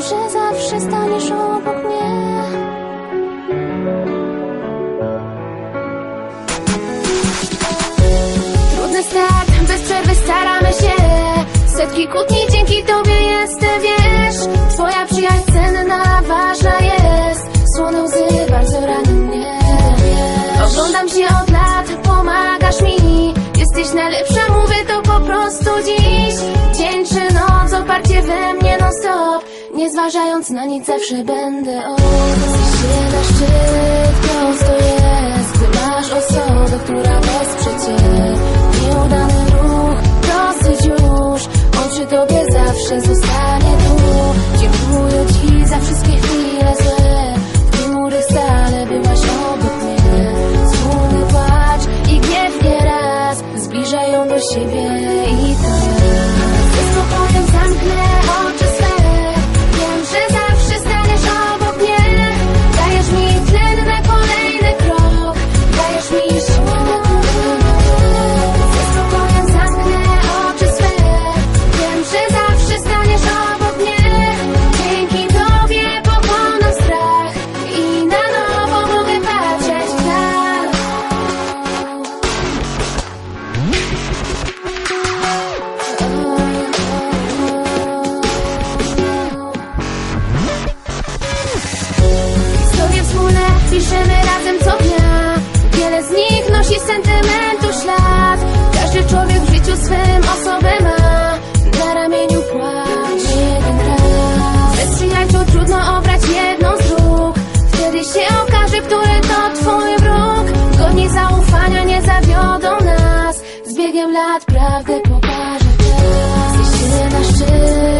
że zawsze staniesz obok mnie. Trudny start, bez przerwy staramy się. Setki kłótni dzięki tobie jestem, wiesz. Twoja przyjaźń cenna, ważna jest. Słone łzy bardzo ranią mnie. Oglądam cię od lat, pomagasz mi. Jesteś najlepsza, mówię to po prostu dziś we mnie non stop Nie zważając na nic zawsze będę o się na szczyt prosto jest Gdy masz osobę, która wesprze cię. Nieudany ruch, dosyć już On przy tobie zawsze zostanie tu. Dziękuję ci za wszystkie chwile złe W tym mury stale byłaś obok mnie. Słony płacz i gniew nie raz Zbliżają do siebie i tak biegiem lat prawdę pokażę tak. Jesteś na szczyt.